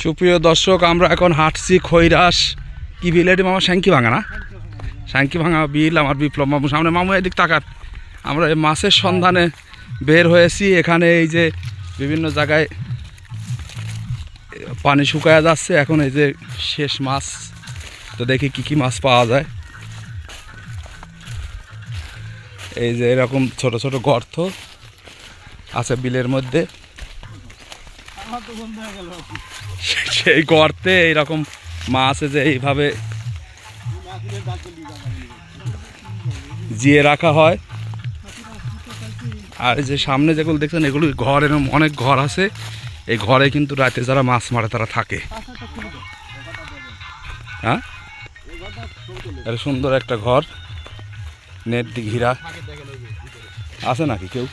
সুপ্রিয় দর্শক, আমরা এখন হাঁটছি খৈরাস। কি বিল এটি মামা? শ্যাঙ্কি ভাঙা না? শ্যাঙ্কি ভাঙা বিল আমার বিপ্লব মামু। সামনে মামু, এদিক তাকার আমরা এই মাছের সন্ধানে বের হয়েছি। এখানে এই যে বিভিন্ন জায়গায় পানি শুকায়া যাচ্ছে। এখন এই যে শেষ মাছ। তো দেখি কি কি মাছ পাওয়া যায়। এই যে এরকম ছোট ছোট গর্ত আছে বিলের মধ্যে। সেই গর্তে এইরকম মাছ যে এইভাবে জিয়ে রাখা হয়। আর এই যে সামনে যেগুলো দেখছেন এগুলো ঘর এরকম অনেক ঘর আছে। এই ঘরে কিন্তু রাতে যারা মাছ মারে তারা থাকে। হ্যাঁ? এটা সুন্দর একটা ঘর। নেট দিয়ে ঘিরা। আছে নাকি কেউ?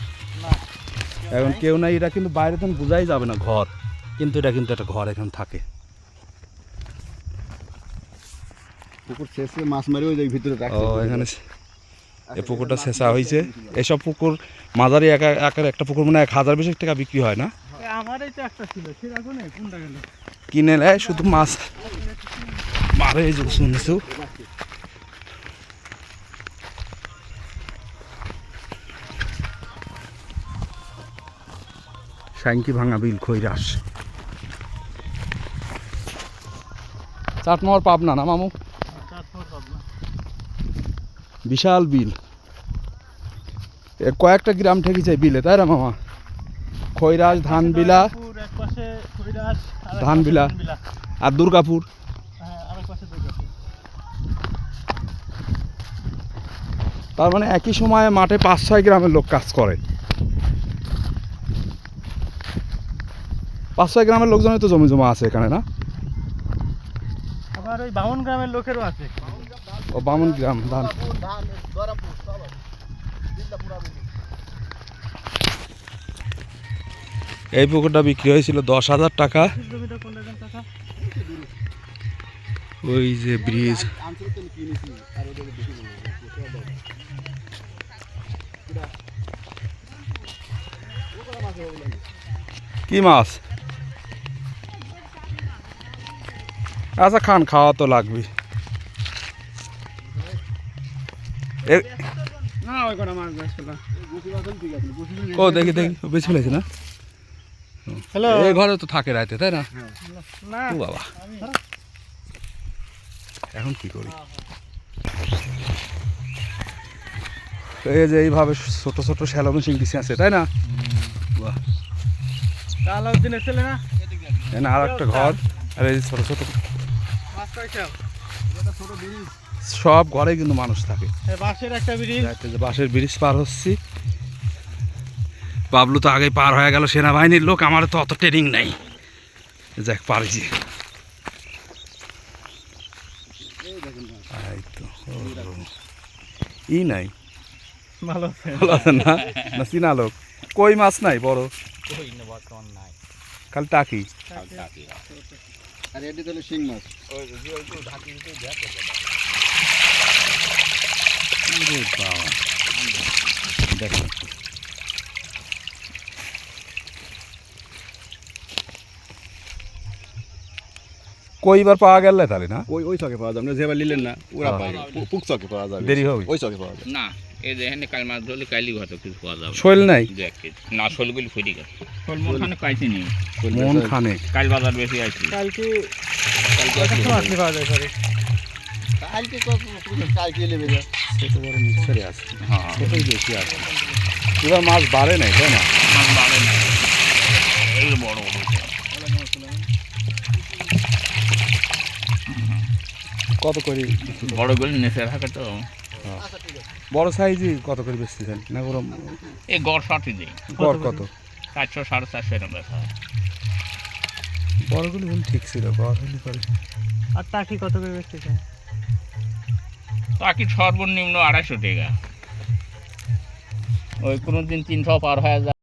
এখন কেউ নাই এটা কিন্তু বাইরে তো বোঝাই যাবে না ঘর। কিন্তু এটা কিন্তু একটা ঘর এখানে থাকে। পুকুর শেষে মাছ মারি ওই ভিতরে ও এখানে এই পুকুরটা শেষা হয়েছে। এসব পুকুর মাঝারি একা একের একটা পুকুর মানে এক হাজার বেশি টাকা বিক্রি হয় না? আমারই তো একটা ছিল। সেরকম কোনটা গেল? কিনে নেয় শুধু মাছ। মারে এই যে শুনেছো? সাইঙ্কি ভাঙা বিল খৈরাস। চাটমার পাবনা না, মামু বিশাল বিল কয়েকটা গ্রাম ঠেকেছে বিলে, তাই না, মামা খৈরাস ধানবিলা ধানবিলা। আর দুর্গাপুর। তার মানে একই সময়ে মাঠে পাঁচ, ছয় গ্রামের লোক কাজ করে পাঁচ, ছয় গ্রামের লোকজনের তো জমি জমা আছে এখানে, না আবার ওই বামন গ্রামের লোকেরও আছে। ও বামন গ্রাম, ধান। এই পুকুরটা বিক্রি হয়েছিল দশ হাজার টাকা। ওই যে ব্রিজ। কি মাছ? আচ্ছা খান খাওয়া তো লাগবে ও দেখি দেখি বেশি ফেলেছে না? হ্যালো। এই ঘরে তো থাকে রাতে তাই না? না। ও বাবা। এখন কি করি? এই যে এইভাবে ছোট ছোট শ্যালো মেশিন দিছে আছে তাই না? বাহ। না? আর একটা ঘর। আর এই ছোট ছোট সব ঘরে কিন্তু মানুষ থাকে। বাঁশের একটা ব্রিজ। রাতে বাসের ব্রিজ পার হচ্ছি। বাবলু তো আগে পার হয়ে গেল সেনাবাহিনীর লোক আমার তো অত ট্রেনিং নেই। যাক পারছি ই নাই। ভালো আছে না? না চিনা লোক। কই মাছ নাই বড়? খালি টাকি। আর এটি তাহলে শিং মাছ। একটু। কইবার পাওয়া গেল তাহলে না? ওই ওই চকে পাওয়া যাবে না যেবার নিলেন না ওরা হ্যাঁ। পাই পুক চকে পাওয়া যাবে। দেরি হবে। ওই চকে পাওয়া যাবে। না। এই কাল মাছ ধরলে কাইলি হয়তো কিছু পাওয়া যাবে। শৈল নাই? না শোলগুলি গেছে। শোল মন খানে কাল বাজার বেশি আছে। কালকে কয়টার সময় আসলে পাওয়া যায় সরি কালকে কত কালকে নেবে যা ছোট বড় মিক্সারে আছে। হ্যাঁ। ছোটই বেশি আছে। এবার মাছ বাড়ে নাই তাই না? মাছ বাড়ে এই যে বড় বড় কত করে নেচে রাখে তো। বড় সাইজই কত করে বেচতেছেন? না ওরম এই গড় ষাটই দিই। গড় কত? চারশো সাড়ে চারশো এরকম ব্যথা বড়গুলি বল ঠিক ছিল? গড় হলে পরে। আর টাকি কত করে বেঁচে তাকি সর্বনিম্ন আড়াইশো টাকা। ওই কোনো দিন তিনশো পার হয়ে যায়।